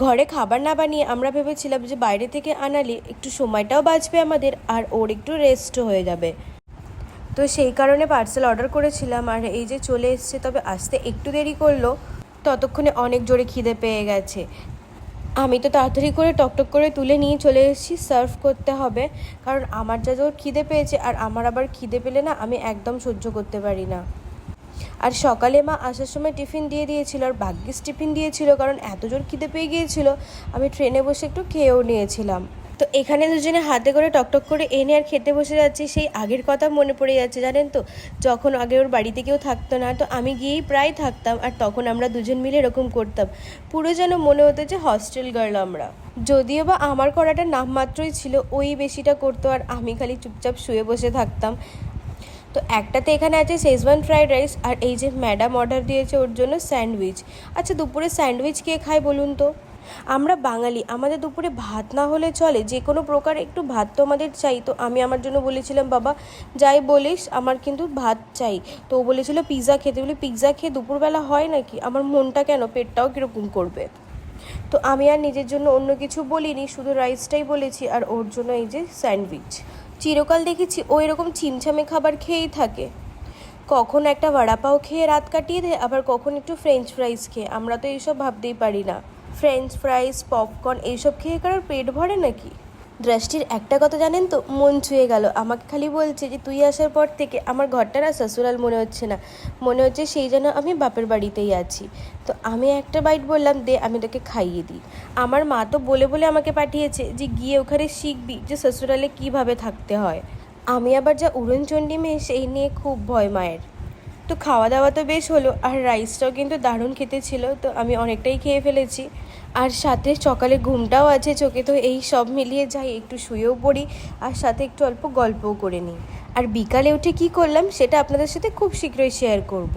ঘরে খাবার না বানিয়ে আমরা ভেবেছিলাম যে বাইরে থেকে আনালে একটু সময়টাও বাঁচবে আমাদের আর ওর একটু রেস্টও হয়ে যাবে। তো সেই কারণে পার্সেল অর্ডার করেছিলাম আর এই যে চলে এসছে, তবে আসতে একটু দেরি করল। ততক্ষণে অনেক জোরে খিদে পেয়ে গেছে। আমি তো তাড়াতাড়ি করে টকটক করে তুলে নিয়ে চলে এসেছি সার্ভ করতে হবে। কারণ আমার যা জোর খিদে পেয়েছে আর আমার আবার খিদে পেলে না আমি একদম সহ্য করতে পারি না। আর সকালে মা আসার সময় টিফিন দিয়ে দিয়েছিল, আর ভাগ্যিস টিফিন দিয়েছিল, কারণ এত জোর খিদে পেয়ে গিয়েছিল। আমি ট্রেনে বসে একটু খেয়েও নিয়েছিলাম। তো এখানে দুজনে হাতে করে টকটক করে এনে আর খেতে বসে যাচ্ছি, সেই আগের কথা মনে পড়ে যাচ্ছে, জানেন তো? যখন আগে ওর বাড়িতে কেউ থাকতো না, তো আমি গিয়েই প্রায় থাকতাম, আর তখন আমরা দুজন মিলে এরকম করতাম। পুরো যেন মনে হতো যে হস্টেল গার্ল আমরা। যদিও বা আমার করাটা নামমাত্রই ছিল, ওই বেশিটা করতো, আর আমি খালি চুপচাপ শুয়ে বসে থাকতাম। তো একটাতে এখানে আছে শেজওয়ান ফ্রাইড রাইস আর এই যে ম্যাডাম অর্ডার দিয়েছে ওর জন্য স্যান্ডউইচ আচ্ছা দুপুরে স্যান্ডউইচ কে খায় বলুন তো? আমরা বাঙালি, আমাদের দুপুরে ভাত না হলে চলে। যে কোনো প্রকার একটু ভাত তো আমাদের চাই। তো আমি আমার জন্য বলেছিলাম, বাবা, যাই বলিস, আমার কিন্তু ভাত চাই। তো ও বলেছিল পিৎজা খেতে। বলে পিৎজা খেয়ে দুপুরবেলা হয় নাকি? আমার মনটা কেন, পেটটাও কীরকম করবে? তো আমি আর নিজের জন্য অন্য কিছু বলিনি, শুধু রাইসটাই বলেছি আর ওর জন্য এই যে স্যান্ডউইচ। চিরকাল দেখেছি ও এরকম চিমছামে খাবার খেয়েই থাকে। কখন একটা বড়াপাও খেয়ে রাত কাটিয়ে দেয়, আবার কখন একটু ফ্রেঞ্চ ফ্রাইস খেয়ে। আমরা তো এইসব ভাবতেই পারি না। ফ্রেঞ্চ ফ্রাইস পপকর্ন এইসব খেয়ে কারোর পেট ভরে নাকি? দৃষ্টির একটা কথা জানেন তো? মন ছুঁয়ে গেল। আমাকে খালি বলছে যে, তুই আসার পর থেকে আমার ঘরটা না শ্বশুরাল মনে হচ্ছে না। মনে হচ্ছে সেই যেন আমি বাপের বাড়িতেই আছি। তো আমি একটা বাইট বললাম, দে, আমি তোকে খাইয়ে দিই। আমার মা তো বলে বলে আমাকে পাঠিয়েছে যে, গিয়ে ওখানে শিখবি যে, শ্বশুরালে কীভাবে থাকতে হয়। আমি আবার যা উড়নচণ্ডী মেয়ে, সেই নিয়ে খুব ভয় মায়ের। তো খাওয়া দাওয়া তো বেশ হলো, আর রাইসটাও কিন্তু দারুণ খেতে ছিল, তো আমি অনেকটাই খেয়ে ফেলেছি। আর সাথে সকালে ঘুমটাও আছে চোখে, তো এই সব মিলিয়ে যাই, একটু শুয়েও পড়ি, আর সাথে একটু অল্প গল্পও করে নিই। আর বিকালে উঠে কি করলাম, সেটা আপনাদের সাথে খুব শীঘ্রই শেয়ার করব।